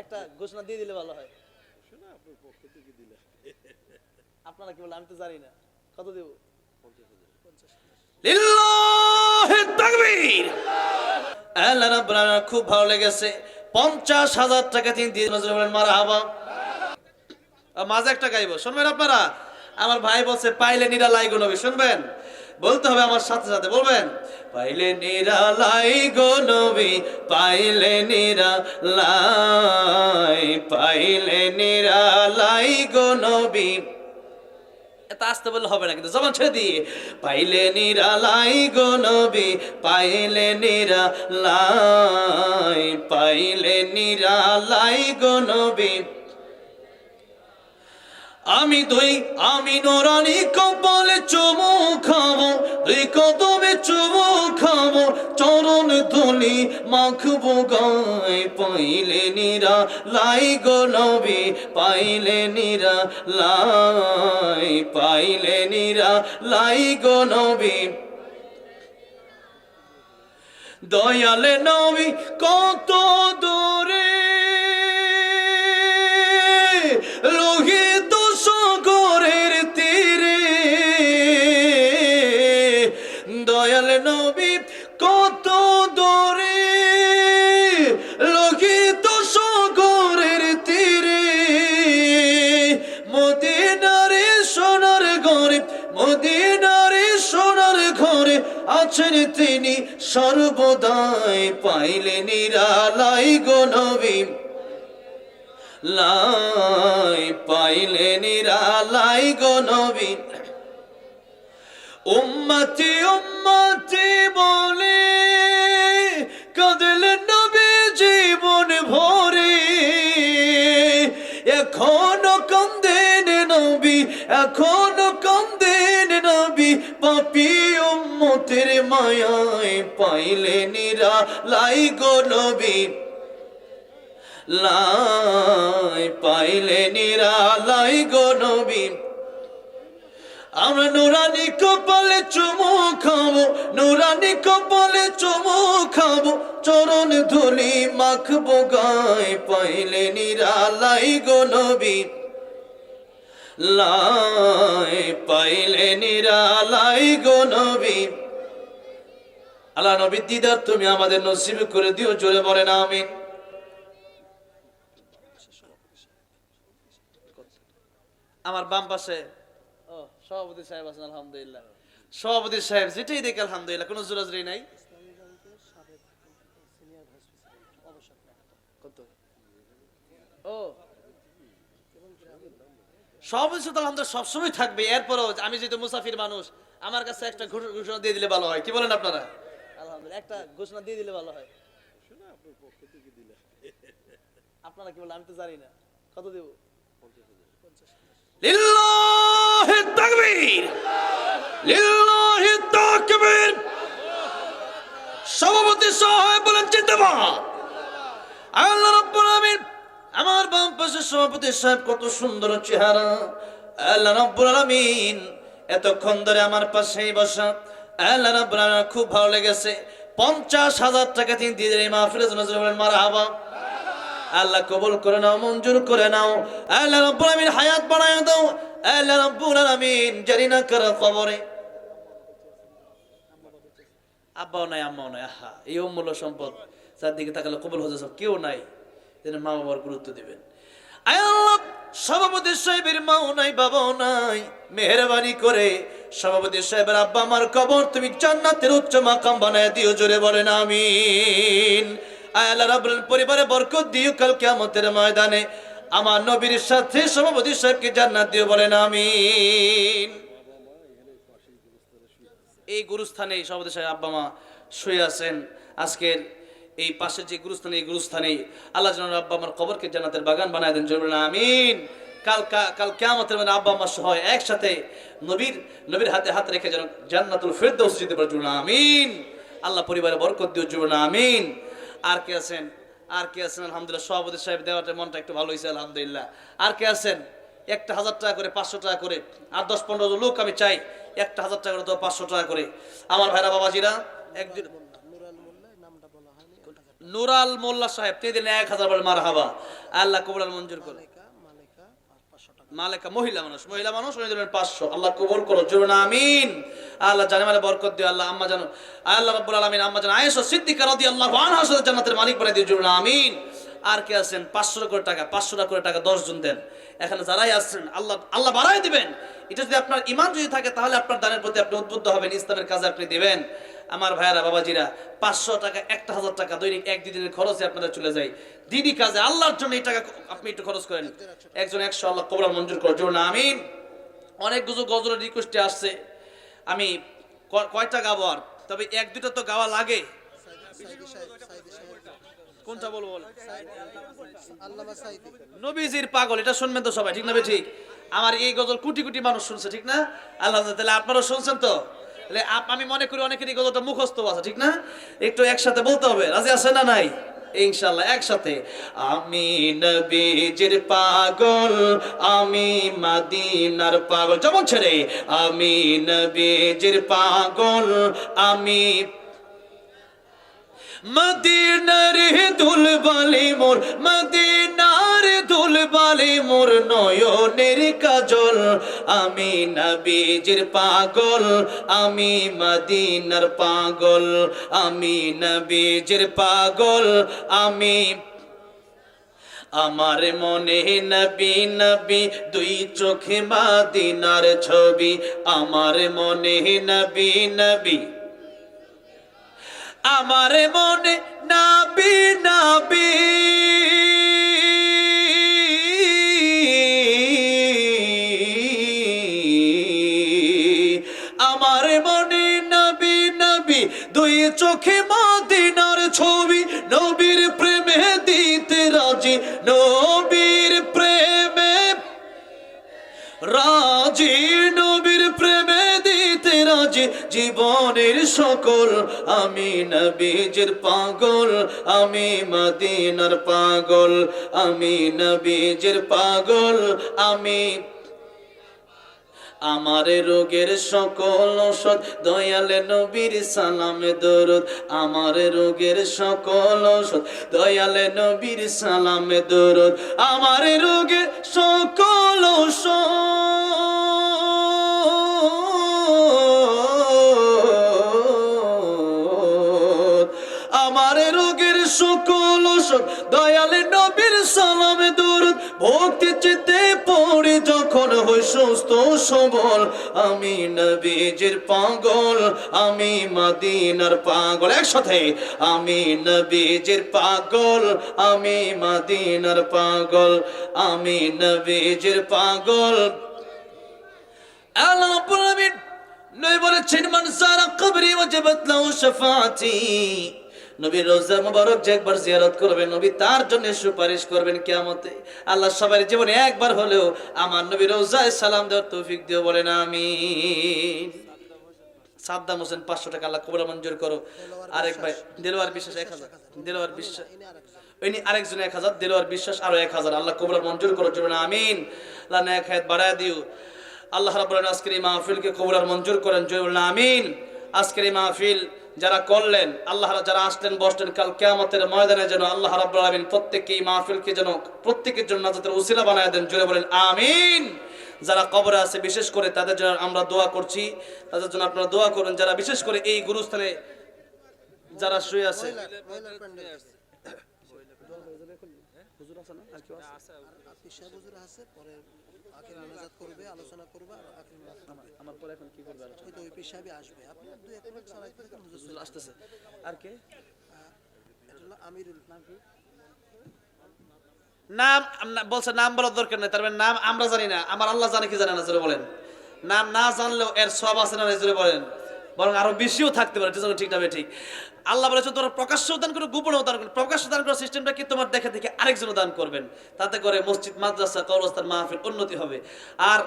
একটা ঘোষণা দিয়ে দিলে ভালো হয়। আপনারা কি বলেন আমি তো জানি না। কত দেব? লিল্লাহি তাকবীর! আল্লাহ রাব্বুল খুব ভালো লেগেছে। পঞ্চাশ হাজার টাকা তিনি দিয়ে বলেন মারা হাবা মাঝে একটা গাইব শুনবেন আপনারা? আমার ভাই বলছে পাইলে নিরালাই গো নবী শুনবেন? বলতে হবে আমার সাথে সাথে, বলবেন? পাইলে নিরালাই গো নবী, পাইলে নিরালাই পাইলে নিরালাই গো নবী। এত আসতে বললে হবে না, কিন্তু জবান ছেড়ে দিয়ে, পাইলে নিরালাই গো নবী, পাইলে নিরালাই পাইলে নিরালাই গো নবী। আমি দুই, আমি নোরানি কপালে চুমু খাব। দুই কদমে চুমু খাব। চরণ ধুলি মাখবো গায়ে। পাইলে নিরা লাই গো নবী, পাইলে নিরা লাই, পাইলে নিরা লাই গো নবী। দয়ালে নবী, কত দূরে তিনি সর্বদাই পাইলে নিরালাই গো নবী। লাই পাইলে নিরালাই গো নবী। উম্মতি উম্মতি বলে কাঁদলেন নবী জীবন ভরে। এখনও কান্দেন নবী, এখনও কান্দেন পাইলে নিরা লাই গো লাই পাইলে নিরালাই গো নবী। আমরা নুরানি কপালে চুমু খাব, নুরানি কপালে চুমু খাব। চরণ ধুলি মাখবো গায়ে পাইলে নিরালাই গো নবী। লাই পাইলে নিরালাই গো নবী। আল্লাহ নবী দিদার তুমি আমাদের নসিব করে দিও জোরে বলেন আমিন। আমার বাম পাশে ও সভাপতি সাহেব আছেন আলহামদুলিল্লাহ। সভাপতি সাহেব যেটাই দেখে আলহামদুলিল্লাহ কোনো জোরাজরি নাই। ও। সভাপতি সাথে আলহামদুলিল্লাহ সবসময় থাকবে এরপরও আমি যেহেতু মুসাফির মানুষ আমার কাছে একটা ঘোষ- ঘোষণা দিয়ে দিলে ভালো হয় কি বলেন আপনারা? একটা ঘোষণা দিয়ে দিলে ভালো হয়। আপনারা কি বলেন আমি তো জানি না। কত দেব? লিল্লাহি তাকবীর! লিল্লাহি তাকবীর! সভাপতি সাহেব বলেন জিন্দাবাদ! আল্লাহ রাব্বুল আলামিন আমার বাম পাশে সভাপতি সাহেব কত সুন্দর চেহারা। আল্লাহ রাব্বুল আলামিন এতক্ষণ ধরে আমার পাশেই বসা। আল্লাহ রাব্বুল আলামিন খুব ভালো লেগেছে। পঞ্চাশ হাজার টাকা তিনি দিয়ে দিলেন মাহফিলের জন্য জোরে বলেন, মারহাবা। আল্লাহ কবুল করে নাও, মঞ্জুর করে নাও। আল্লাহ রাব্বুল আলামিন হায়াত বাড়ায় দাও। আল্লাহ রাব্বুল আলামিন জানি না করে কবরে। আব্বাও নাই, আম্মাও নাই, আহা, এই অমূল্য সম্পদ। চারদিকে তাকালে কবুল হতে সব, কেউ নাই। যেন মা বাবার গুরুত্ব দিবেন। আল্লাহ সভাপতি সাহেবের মাও নাই, বাবাও নাই, মেহরবানি করে সভাপতি সাহেবের আব্বা, আমার কবর তুমি জান্নাতের উচ্চ মাকাম বানায় দিও, জোরে বলেন আমিন। আয় আল্লাহ রাব্বুল পরিবারে বরকত দিও কাল কিয়ামতের ময়দানে। আমার নবীর সাথে সভাপতি সাহেবকে জান্নাত দিও, বলেন আমিন। এই গুরুস্থানে সভাপতি সাহেব আব্বা, মা শুয়ে আছেন। আজকের এই পাশের যে গুরুস্থানে, এই গুরুস্থানে আল্লাহ যেন আব্বা আমার কবরকে জান্নাতের বাগান বানায় দেন জরুরি আমিন। কাল কাল কেমতের মানে আব্বা মা সহ একসাথে নবীর নবীর হাতে হাত রেখে যেন জান্নাতুল ফেরদৌস যেতে পারে। জরুরি আমিন। আল্লাহ পরিবারে বরকত দিও জরুরি আমিন। আর কে আছেন? আর কে আছেন? আলহামদুলিল্লাহ, সভাপতি সাহেব দেওয়াটা মনটা একটু ভালো হয়েছে আলহামদুলিল্লাহ। আর কে আছেন? একটা হাজার টাকা করে, পাঁচশো টাকা করে, আর দশ, পনেরো লোক আমি চাই, একটা হাজার টাকা করে তো পাঁচশো টাকা করে। আমার ভাইরা, বাবাজিরা, একদিন নুরাল মোল্লা সাহেব, তিনি এক হাজার মার হাবা আল্লাহ কবুল মঞ্জুর করো মালিকা মালিকা আর পাঁচশো টাকা মালেকা মহিলা মানুষ মহিলা মানুষ উনি দিলেন পাঁচশো। আল্লাহ কবুল করো জুড়ুন আমিন। আল্লাহ জানে মানে বরকত দিও, আল্লাহ আম্মা জানো, আল্লাহ রব্বুল আলমিন আম্মা জানো, আয়েশ সিদ্দিকা রাদিয়াল্লাহু আল্লাহ সাথে জান্নাতের মালিক বানিয়ে দিও জুড়ুন আমিন। আর কে আছেন? পাঁচশো করে টাকা, পাঁচশো করে টাকা দশ জন দেন। এখানে যারাই আসছেন আল্লাহ আল্লাহ বাড়াই দিবেন। এটা যদি আপনার ইমান যদি থাকে, তাহলে আপনার দানের প্রতি আপনি উদ্বুদ্ধ হবেন, ইসলামের কাজে আপনি দিবেন। আমার ভাইয়ারা, বাবাজিরা, পাঁচশো টাকা, একটা হাজার টাকা দৈনিক, এক দিনের খরচে আপনাদের চলে যায়। দিদি কাজে, আল্লাহর জন্য এই টাকা আপনি একটু খরচ করেন। একজন একশো আল্লাহ কবরা মঞ্জুর করে জন্য আমিন। অনেক গুজো গজলের রিকোয়েস্টে আসছে। আমি কয়টা গাবো আর? তবে এক দুটো তো গাওয়া লাগে সাইদি সাহেব সাইদি সাহেব কোনটা বলব আল্লামা নবীজির পাগল এটা শুনবেন তো সবাই ঠিক না ঠিক আমার এই গজল কোটি কোটি মানুষ শুনছে ঠিক না? আল্লাহ তাহলে আপনারাও শুনছেন তো? তাহলে আপ- আমি মনে করি অনেকের এই গজলটা মুখস্থ আছে ঠিক না? একটু একসাথে বলতে হবে রাজি আছে না নাই? ইনশাল্লাহ একসাথে। আমি নবীজির পাগল আমি মাদিনার পাগল। যেমন ছেড়ে আমি নবীজির পাগল আমি মদিনার দুল বালি মোর, মদিনার দুল বালি মোর নয়নের কাজল। আমি নবীজির পাগল, আমি মদিনার পাগল। আমি নবীজির পাগল, আমি আমার মনে নবী নবী, দুই চোখে মাদিনার ছবি। আমার মনে নবী নবী আমার মনে নাবি নাবি। আমার মনে নাবি নাবি। দুই চোখে মদিনার ছবি নবীর প্রেমে জীবনের সকল, আমি নবীজের পাগল, আমি মদিনার পাগল, আমি নবীজের পাগল, আমি আমার রোগের সকল ঔষধ, দয়ালে নবীর সালামে, দরুদ। আমার রোগের সকল ঔষধ, দয়ালে নবীর সালামে, দরুদ। আমার রোগের সকল ঔষধ। দয়ালে নবীর সালামে দরুদ, ভক্তি চিতে পড়ে যখন হই সুস্থ সবল। আমি নবীজির পাগল, আমি মদিনার পাগল। একসাথে, আমি নবীজির পাগল, আমি মদিনার পাগল, আমি নবীজির পাগল। আল্লাহ বলেছেন, মান সারা কবরি ওয়াজাবাত লাহু শাফাআতি। নবীর রোজা মুবারক যে একবার জিয়ারত করবেন, নবী তার জন্য সুপারিশ করবেন কিয়ামতে। আল্লাহ সবার জীবনে একবার হলেও আমার নবীর রোজায় সালাম দেওয়ার তৌফিক দিও, বলেন আমিন। সাদ্দাম হোসেন পাঁচশো টাকা, আল্লাহ কবুল মঞ্জুর করো। আরেক ভাই, দেলোয়ার বিশ্বাস এক হাজার, দেলোয়ার বিশ্বাস। ইনি আরেকজন এক হাজার, দেলোয়ার বিশ্বাস আরও এক হাজার, আল্লাহ কবুল মঞ্জুর করো জন্য আমিন। আল্লাহ হায়াত বাড়ায় দিও। আল্লাহ আলামিন আজকের এই মাহফিলকে কবুল আর মঞ্জুর করেন জয়ুল আমিন। আজকের এই মাহফিল যারা করলেন আল্লাহ যারা আসলেন বসলেন কাল কিয়ামতের ময়দানে যেন আল্লাহ রাব্বুল আলামিন প্রত্যেককে এই মাহফিলকে যেন প্রত্যেকের জন্য নাজাতের উসিলা বানায় দেন জোরে বলেন আমিন। যারা কবরে আছে বিশেষ করে তাদের জন্য আমরা দোয়া করছি। তাদের জন্য আপনারা দোয়া করুন যারা বিশেষ করে এই গুরুস্থানে যারা শুয়ে আছে। প্যান্ডেল আপনি সাহেব হুজুর আছে? পরে আখির মোনাজাত করবে আলোচনা করবে আর আখির আমার পরে এখন কি করবে আলোচনা? ওই তো ওই পীর সাহেবই আসবে। আপনি দুই এক মিনিট চালাইতে থাকেন হুজুর আসতেছে। আর কে? আমিরুল নাম কি? নাম বলছে নাম বলার দরকার নেই তার মানে নাম আমরা জানি না আমার আল্লাহ জানে কি জানে না জোরে বলেন। নাম না জানলেও এর সব আছে না জোরে বলেন। বরং আরও বেশিও থাকতে পারে ঠিক ঠিক না ঠিক। আল্লাহ বলেছে তোমরা প্রকাশ্য দান করো, গোপনেও দান করো। প্রকাশ্য দান করার সিস্টেমটা কি? তোমার দেখে দেখে আরেকজন দান করবেন। তাতে করে মসজিদ, মাদ্রাসা, কবরস্থান, মাহফিল উন্নতি হবে। আর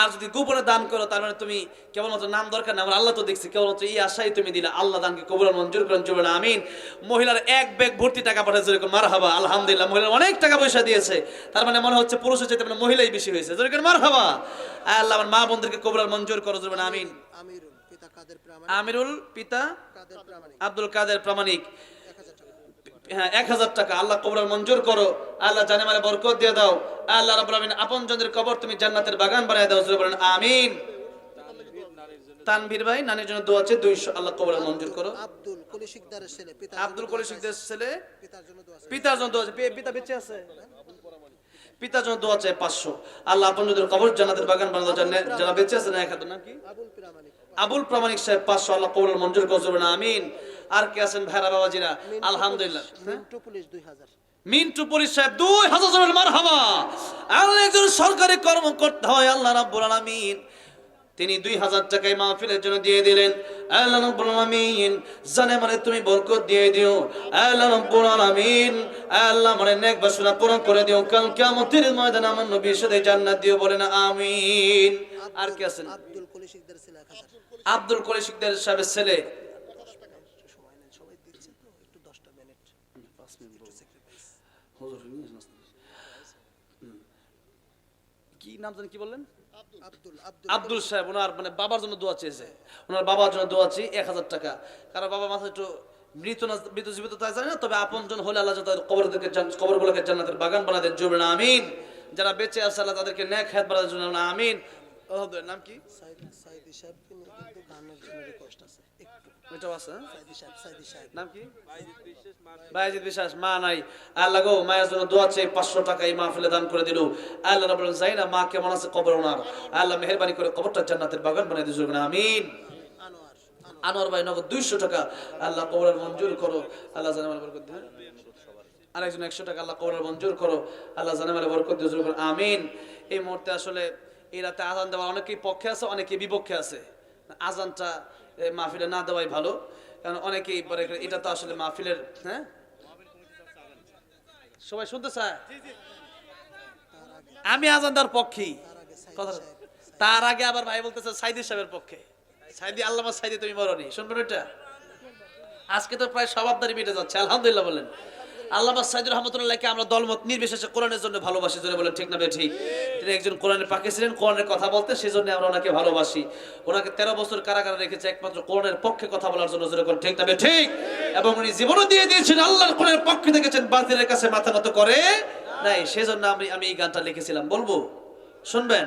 আর যদি গোপনে দান করো, তার মানে তুমি কেবলমাত্র নাম দরকার না, আমার আল্লাহ তো দেখছি, কেবলমাত্র এই আশাই তুমি দিলে। আল্লাহ দানকে কবুল, মঞ্জুর করেন চলবে না, আমিন। মহিলার এক ব্যাগ ভর্তি টাকা পাঠাচ্ছে যেরকম মার হাবা আলহামদুলিল্লাহ, মহিলার অনেক টাকা পয়সা দিয়েছে। তার মানে মনে হচ্ছে পুরুষের চাইতে মানে মহিলাই বেশি হয়েছে। যেরকম মার হাবা আল্লাহ আমার মা বোনদেরকে কবুল, মঞ্জুর করো চলবে না আমিন। প্রামাণিক আমিরুল পিতা আব্দুল কাদের প্রামাণিক। এক হাজার টাকা। হ্যাঁ এক হাজার টাকা। আল্লাহ কবর মঞ্জুর করো। আল্লাহ জানে মানে বরকত দিয়ে দাও। আল্লাহ আলামিন আপন জনদের কবর তুমি জান্নাতের বাগান বানিয়ে দাও। বলেন আমিন। তানভীর ভাই নানির জন্য দোয়া আছে 200 আল্লাহ কবর মঞ্জুর করো। আব্দুল কলি শিকদারের ছেলে আব্দুল কলি ছেলে পিতার জন্য দোয়া আছে পিতা বেঁচে আছে। পিতার জন্য দোয়া চাই 500 আল্লাহ আপন জনদের কবর জান্নাতের বাগান যারা বেঁচে আছে না এক হাজার নাম কি আবুল প্রামাণিক। আবুল প্রামাণিক সাহেব 500 আল্লাহ কবর মঞ্জুর করো জোরে বলেন আমিন। আর কে আছেন ভাইরা বাবাজিরা? আলহামদুলিল্লাহ। হ্যাঁ? মিন্টু পুলিশ দুই হাজার। মিন্টু পুলিশ সাহেব দুই হাজার জনের মার হাবা আল্লাহ একজন সরকারি কর্মকর্তা হয় আল্লাহ রাব্বুল আলামিন। তিনি দুই হাজার টাকায় মাহফিলের জন্য দিয়ে দিলেন। আল্লাহ রাব্বুল আলামিন জানে মানে তুমি বরকত দিয়ে দিও। আল্লাহ রাব্বুল আলামিন আল্লাহ মানে নেক বাসনা পূরণ করে দিও। কাল কিয়ামতের ময়দানে আমার নবীর সাথে জান্নাত দিও বলেন আমিন। আর কি আছেন আব্দুল কলি শিকদারের ছেলে এক হাজার আব্দুল কলি শিকদার সাহেবের ছেলে। সময় নেই সবাই দিচ্ছে তো একটু দশটা মিনিট কি নাম জানি কি বললেন? আব্দুল আব্দুল আব্দুল সাহেব ওনার মানে বাবার জন্য দোয়া চেয়েছে। ওনার বাবার জন্য দোয়া চেয়ে এক হাজার টাকা। কারণ বাবা মাথা একটু মৃত না মৃত জীবিত তাই জানি না তবে আপন জন হলে আল্লাহ তাদের কবর থেকে কবরগুলোকে জান্নাতের বাগান বানাতে জরুরি না আমিন। যারা বেঁচে আছে আল্লাহ তাদেরকে ন্যাক হাত বাড়ার জন্য না আমিন। নাম কি? সাইদ সাইদি সাহেব জন্য রিকোয়েস্ট আছে একটু। ওইটাও আছে নাম কি? বাইজিদ বিশ্বাস মা নাই। আল্লাহ গো মায়ের জন্য দোয়া চেয়ে পাঁচশো টাকা এই মাহফিলে দান করে দিল। আল্লাহ জানি না মা কেমন আছে কবর ওনার। আল্লাহ মেহেরবানি করে কবরটা জান্নাতের বাগান বানিয়ে দিয়েছিল আমিন। আনোয়ার ভাই নগদ দুইশো টাকা। আল্লাহ কবরের মঞ্জুর করো। আল্লাহ জানে মানে বরকত একজন একশো টাকা আল্লাহ কবরের মঞ্জুর করো। আল্লাহ জানে মানে বরকত জোরে আমিন। এই মুহূর্তে আসলে এই রাতে আজান দেওয়া অনেকেই পক্ষে আছে অনেকেই বিপক্ষে আছে। আজানটা মাহফিলে না দেওয়াই ভালো। কারণ অনেকেই পরে এটা তো আসলে মাহফিলের হ্যাঁ? সবাই শুনতে চায় আমি আজান দেওয়ার পক্ষেই কথা তার আগে আবার ভাই বলতেছে, সাইদি সাহেবের পক্ষে। সাইদি, আল্লামা সাইদি, তুমি মরনি। শুনবেন এটা আজকে তো প্রায় সবাবদারি মিটে যাচ্ছে, আলহামদুলিল্লাহ বলেন। আল্লামা সাইদুর রহমতুল্লাহকে আমরা দলমত নির্বিশেষে কোরআনের জন্য ভালোবাসি জন্য বলেন ঠিক না ঠিক। তিনি একজন কোরআনের পাকে ছিলেন, কোরআনের কথা বলতে সেই জন্য আমরা ওনাকে ভালোবাসি। ওনাকে তেরো বছর কারাগারে রেখেছে, একমাত্র কোরআনের পক্ষে কথা বলার জন্য, জোরে কোন ঠিক না ঠিক। এবং উনি জীবনও দিয়ে দিয়েছেন, আল্লাহর কোরআনের পক্ষে দেখেছেন, বাতিলের কাছে মাথা নত করে নাই। সেজন্য আমি আমি এই গানটা লিখেছিলাম। বলব? শুনবেন?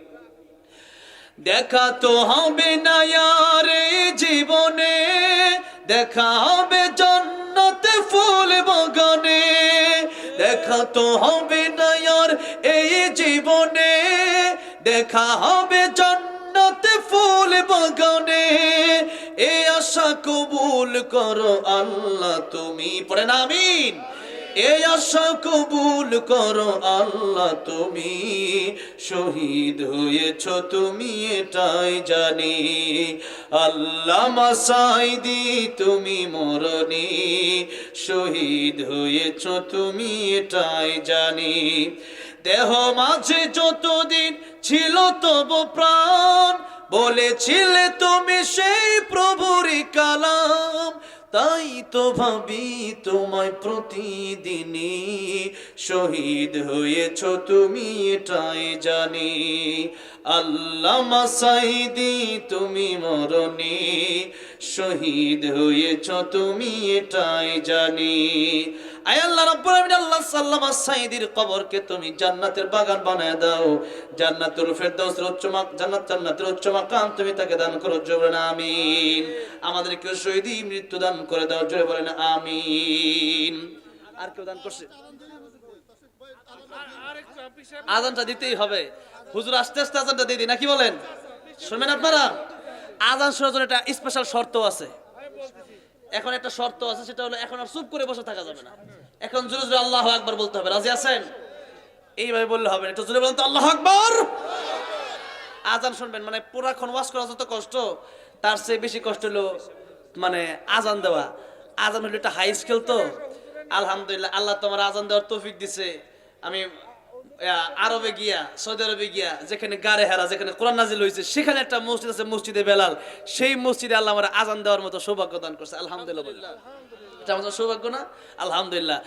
দেখা তো হবে না জীবনে, দেখা হবে জন্নতে ফুল বাগানে, দেখা তো হবে না আর এই জীবনে, দেখা হবে জন্নতে ফুল বাগানে। এ আশা কবুল করো আল্লাহ তুমি, পড়ে না আমিন। এই আশা কবুল করো আল্লাহ, তুমি শহীদ হয়েছ, তুমি এটাই জানি। আল্লাহ মাসাইদি, তুমি মরণি, শহীদ হয়েছ, তুমি এটাই জানি। দেহ মাঝে যতদিন ছিল তব প্রাণ, বলেছিলে তুমি সেই প্রভুরি কালাম। তাই তো ভাবি তোমায় প্রতিদিনই শহীদ হয়েছ তুমি এটাই জানি। আল্লাহ মাসাইদি তুমি মরণি শহীদ হয়েছ তুমি এটাই জানি। আয় আল্লাহ রাব্বুল আলামিন আল্লাহ সাল্লামা সাইদির কবরকে তুমি জান্নাতের বাগান বানায় দাও। জান্নাতুল ফেরদাউসের উচ্চ মাক জান্নাত জান্নাতের উচ্চ মাকাম তুমি তাকে দান করো জোরে বলেন আমিন। আমাদেরকে শহীদি মৃত্যু দান করে দাও জোরে বলেন আমিন। আর কেউ দান করছে? আজানটা দিতেই হবে। হুজুর আস্তে আস্তে আজানটা দিয়ে দিই, নাকি বলেন? শুনবেন আপনারা, আজান শোনার জন্য একটা স্পেশাল শর্ত আছে। এখন একটা শর্ত আছে, সেটা হলো এখন আর চুপ করে বসে থাকা যাবে না। এখন জোরে জোরে আল্লাহ আকবার বলতে হবে, রাজি আছেন? এইভাবে বললে হবে একটু জোরে বলুন তো, আল্লাহ আকবার! আজান শুনবেন মানে পুরাক্ষণ ওয়াজ করা যত কষ্ট, তার চেয়ে বেশি কষ্ট হলো মানে আজান দেওয়া। আজান হলো একটা হাই স্কেল তো। আলহামদুলিল্লাহ, আল্লাহ তোমার আজান দেওয়ার তৌফিক দিছে। আমি আরবে গিয়া সৌদি আরবে গিয়া যেখানে গাড়ে হেরা যেখানে কোরআন নাজিল হয়েছে সেখানে একটা মসজিদ আছে মসজিদে বেলাল। সেই মসজিদে আল্লাহ আমার আজান দেওয়ার মতো সৌভাগ্য দান করছে। আলহামদুলিল্লাহ। বলি। এটা আমাদের সৌভাগ্য না? আলহামদুলিল্লাহ।